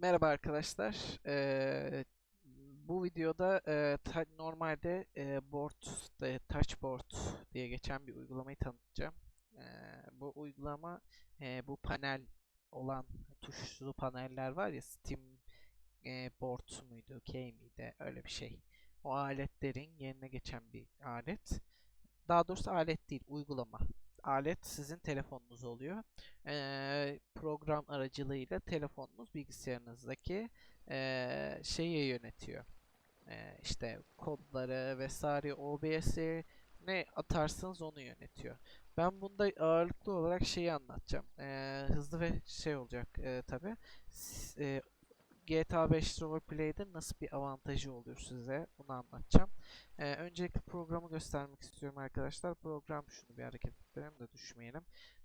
Merhaba arkadaşlar. Eee, bu videoda eee, ta- normalde eee, board, e, touch board diye geçen bir uygulamayı tanıtacağım. Eee, bu uygulama eee, bu panel olan tuşlu paneller var ya Steam eee, board muydu, key miydi öyle bir şey. O aletlerin yerine geçen bir alet. Daha doğrusu alet değil, uygulama. Alet sizin telefonunuz oluyor. Eee, program aracılığıyla telefonunuz bilgisayarınızdaki eee şeyi yönetiyor. Eee işte kodları vesaire OBS'i ne atarsanız onu yönetiyor. Ben bunda ağırlıklı olarak şeyi anlatacağım. Eee, hızlı ve şey olacak eee tabi. GTA 5 Roleplay'de nasıl bir avantajı oluyor size onu anlatacağım. Ee, öncelikle programı göstermek istiyorum arkadaşlar. Program şunu bir hareket ettirelim de düşmeyelim.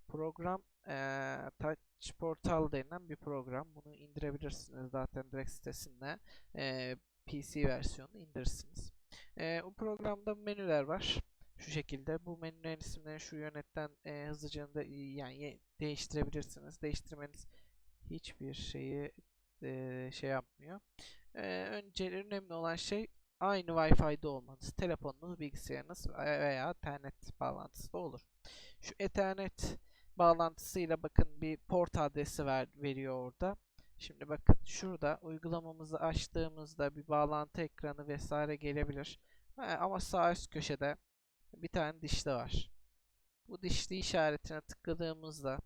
Program eee Touch Portal denilen bir program. Bunu indirebilirsiniz zaten direkt sitesinde. Eee, PC versiyonunu indirirsiniz. Eee bu programda menüler var. Şu şekilde. Bu menülerin isimlerini şu yönetten eee, hızlıca da yani değiştirebilirsiniz. Değiştirmeniz hiçbir şeyi şey yapmıyor. Eee önce önemli olan şey aynı Wi-Fi'de olmanız. Telefonunuz, bilgisayarınız veya Ethernet bağlantısı da olur. Şu Ethernet bağlantısıyla bakın bir port adresi ver, veriyor orada. Şimdi bakın şurada uygulamamızı açtığımızda bir bağlantı ekranı vesaire gelebilir. Ama sağ üst köşede bir tane dişli var. Bu dişli işaretine tıkladığımızda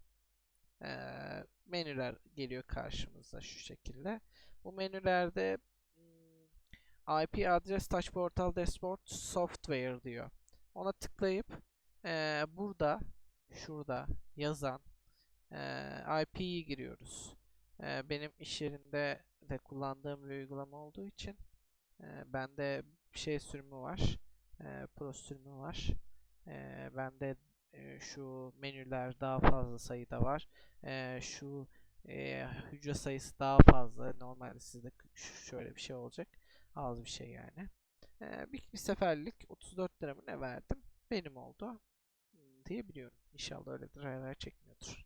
eee, menüler geliyor karşımıza şu şekilde. Bu menülerde hmm, IP adres Touch Portal Dashboard Software diyor. Ona tıklayıp eee, burada şurada yazan eee IP'yi giriyoruz. Eee, benim iş yerinde de kullandığım bir uygulama olduğu için eee bende şey sürümü var. eee, Pro sürümü var. Eee bende şu menüler daha fazla sayıda var. Şu hücre sayısı daha fazla. Normalde sizde şöyle bir şey olacak. Az bir şey yani. Bir, seferlik 34 lira mı ne verdim? Benim oldu diye biliyorum. İnşallah öyledir. Hayır çekmiyordur.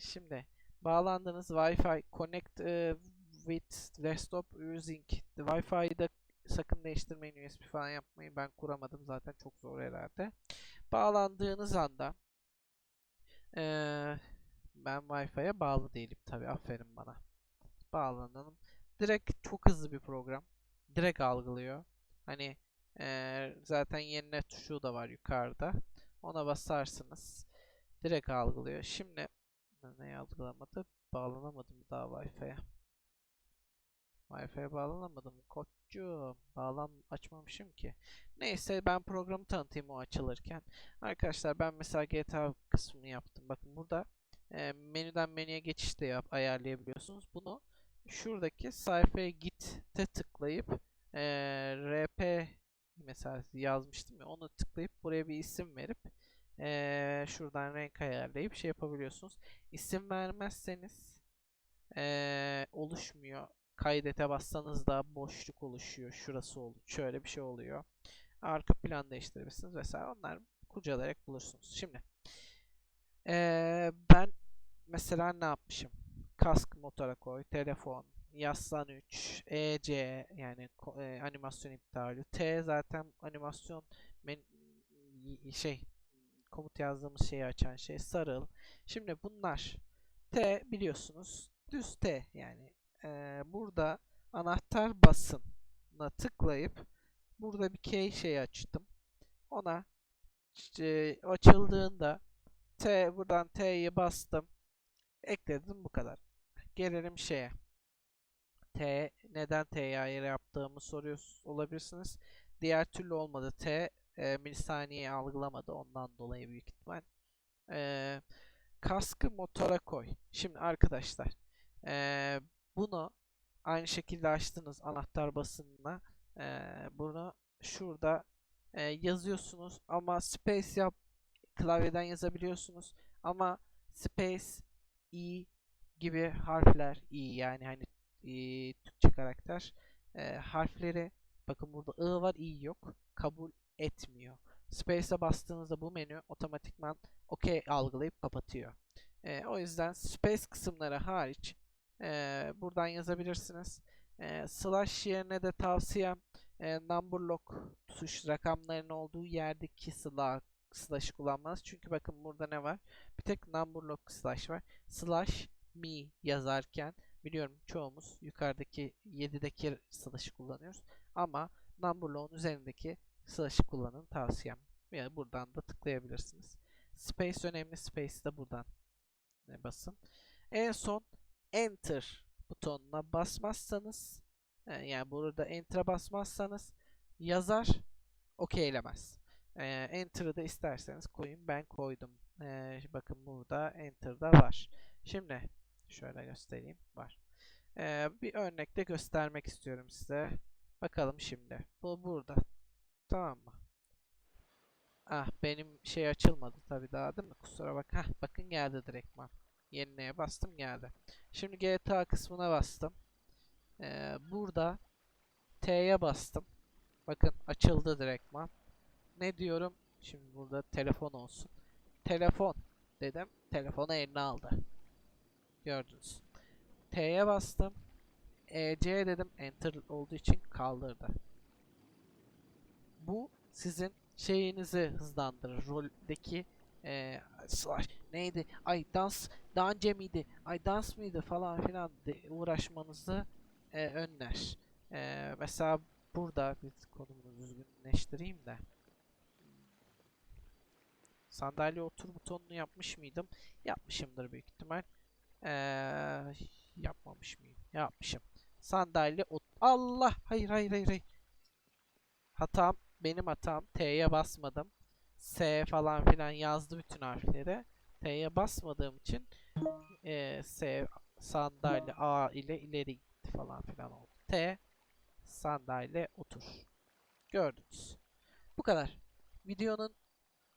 Şimdi bağlandığınız Wi-Fi connect with desktop using the Wi-Fi'de sakın değiştirmeyin USB falan yapmayın. Ben kuramadım zaten çok zor herhalde. Bağlandığınız anda eee, ben Wi-Fi'ye bağlı değilim tabi aferin bana. Bağlanalım. Direkt çok hızlı bir program. Direkt algılıyor. Hani eee, zaten yenile tuşu da var yukarıda. Ona basarsınız. Direkt algılıyor. Şimdi ne algılamadı? Bağlanamadım daha Wi-Fi'ye. Wi-Fi'ye bağlanamadım. Koçum. Bağlan açmamışım ki. Neyse ben programı tanıtayım o açılırken. Arkadaşlar ben mesela GTA kısmını yaptım. Bakın burada e, menüden menüye geçiş de yap, ayarlayabiliyorsunuz. Bunu şuradaki sayfaya git'te tıklayıp e, RP mesela yazmıştım ya onu tıklayıp buraya bir isim verip eee, şuradan renk ayarlayıp şey yapabiliyorsunuz. İsim vermezseniz eee, oluşmuyor. Kaydete bassanız da boşluk oluşuyor. Şurası oluyor. Şöyle bir şey oluyor. Arka plan değiştirebilirsiniz vesaire. Onlar kurcalayarak bulursunuz. Şimdi eee, ben mesela ne yapmışım? Kask motora koy, telefon, Yaslan 3, EC yani e, animasyon iptali. T zaten animasyon men şey komut yazdığımız şeyi açan şey sarıl. Şimdi bunlar T biliyorsunuz düz T yani Ee, burada anahtar basına tıklayıp burada bir key şey açtım. Ona e, açıldığında T buradan T'yi bastım. Ekledim bu kadar. Gelelim şeye. T neden T'yi ayrı yaptığımı soruyor olabilirsiniz. Diğer türlü olmadı. T e, milisaniye algılamadı ondan dolayı büyük ihtimal. E, kaskı motora koy. Şimdi arkadaşlar e, bunu aynı şekilde açtınız anahtar basınına. E, bunu şurada e, yazıyorsunuz ama space yap klavyeden yazabiliyorsunuz ama space i gibi harfler i yani hani e, Türkçe karakter e, harfleri bakın burada I var i yok kabul etmiyor. Space'e bastığınızda bu menü otomatikman OK algılayıp kapatıyor. E, o yüzden space kısımları hariç Ee, buradan yazabilirsiniz. Ee, slash yerine de tavsiyem e, number lock tuş rakamların olduğu yerdeki slash slash kullanmanız. Çünkü bakın burada ne var? Bir tek number lock slash var. Slash me yazarken biliyorum çoğumuz yukarıdaki 7'deki slash'ı kullanıyoruz. Ama number lock'un üzerindeki slash'ı kullanın tavsiyem. Ya buradan da tıklayabilirsiniz. Space önemli. Space de buradan e, basın. En son enter butonuna basmazsanız e, yani burada enter'a basmazsanız yazar okeylemez. E, enter'ı da isterseniz koyun. Ben koydum. E, bakın burada enter'da var. Şimdi şöyle göstereyim. Var. E, bir örnekte göstermek istiyorum size. Bakalım şimdi. Bu burada. Tamam mı? Ah benim şey açılmadı tabii daha değil mi? Kusura bak. Hah bakın geldi direktman. Yenileye bastım geldi. Şimdi GTA kısmına bastım. Ee, burada T'ye bastım. Bakın açıldı direktman. Ne diyorum? Şimdi burada telefon olsun. Telefon dedim. Telefonu eline aldı. Gördünüz. T'ye bastım. EC dedim. Enter olduğu için kaldırdı. Bu sizin şeyinizi hızlandırır. Roldeki e, neydi? Ay dans daha önce miydi? Ay dans mıydı falan filan de uğraşmanızı e, önler. E, mesela burada bir konumunu düzgünleştireyim de. Sandalye otur butonunu yapmış mıydım? Yapmışımdır büyük ihtimal. E, yapmamış mıyım? Yapmışım. Sandalye ot Allah! Hayır hayır hayır hayır. Hatam benim hatam. T'ye basmadım. S falan filan yazdı bütün harfleri. T'ye basmadığım için e, S sandalye A ile ileri gitti falan filan oldu. T sandalye otur. Gördünüz. Bu kadar. Videonun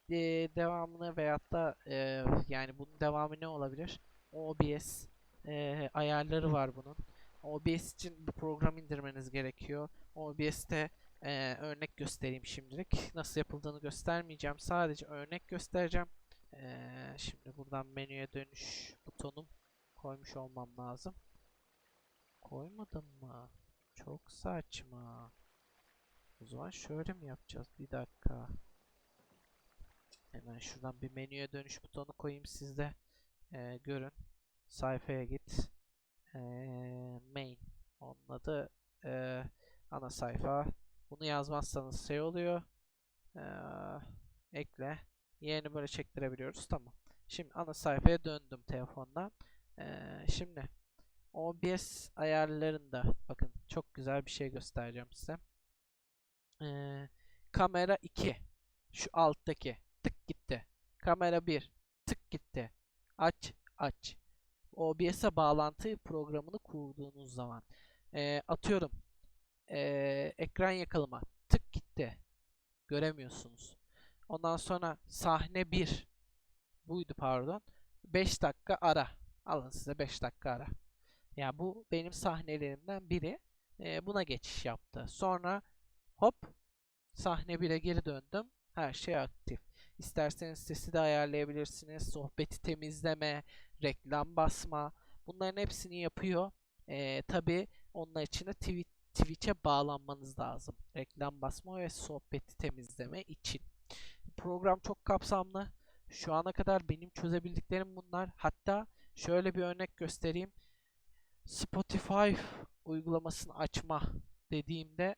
e, devamını veyahut da e, yani bunun devamı ne olabilir? OBS e, ayarları var bunun. OBS için bir program indirmeniz gerekiyor. OBS'te ee, örnek göstereyim şimdilik. Nasıl yapıldığını göstermeyeceğim. Sadece örnek göstereceğim. Ee, şimdi buradan menüye dönüş butonum koymuş olmam lazım. Koymadım mı? Çok saçma. O zaman şöyle mi yapacağız? Bir dakika. Hemen şuradan bir menüye dönüş butonu koyayım sizde. Ee, görün. Sayfaya git. Ee, main. Onun adı e, ana sayfa. Bunu yazmazsanız şey oluyor. Ee, ekle. Yerini böyle çektirebiliyoruz. Tamam. Şimdi ana sayfaya döndüm telefondan. Ee, şimdi OBS ayarlarında bakın çok güzel bir şey göstereceğim size. Ee, kamera 2 şu alttaki tık gitti. Kamera 1 tık gitti. Aç aç. OBS'e bağlantı programını kurduğunuz zaman ee, atıyorum ee, ekran yakalama tık gitti. Göremiyorsunuz. Ondan sonra sahne 1 buydu pardon. 5 dakika ara. Alın size 5 dakika ara. Ya yani bu benim sahnelerimden biri. Ee, buna geçiş yaptı. Sonra hop sahne 1'e geri döndüm. Her şey aktif. İsterseniz sesi de ayarlayabilirsiniz. Sohbeti temizleme, reklam basma. Bunların hepsini yapıyor. Ee, Tabi onlar için de tweet Twitch'e bağlanmanız lazım. Reklam basma ve sohbeti temizleme için. Program çok kapsamlı. Şu ana kadar benim çözebildiklerim bunlar. Hatta şöyle bir örnek göstereyim. Spotify uygulamasını açma dediğimde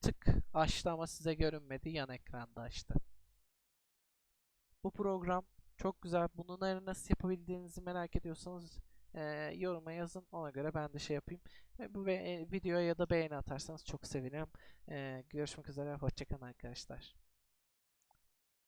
tık açtı ama size görünmedi. Yan ekranda açtı. Bu program çok güzel. Bunları nasıl yapabildiğinizi merak ediyorsanız e, yoruma yazın. Ona göre ben de şey yapayım. E, bu ve, e, videoya ya da beğeni atarsanız çok sevinirim. E, görüşmek üzere. Hoşçakalın arkadaşlar.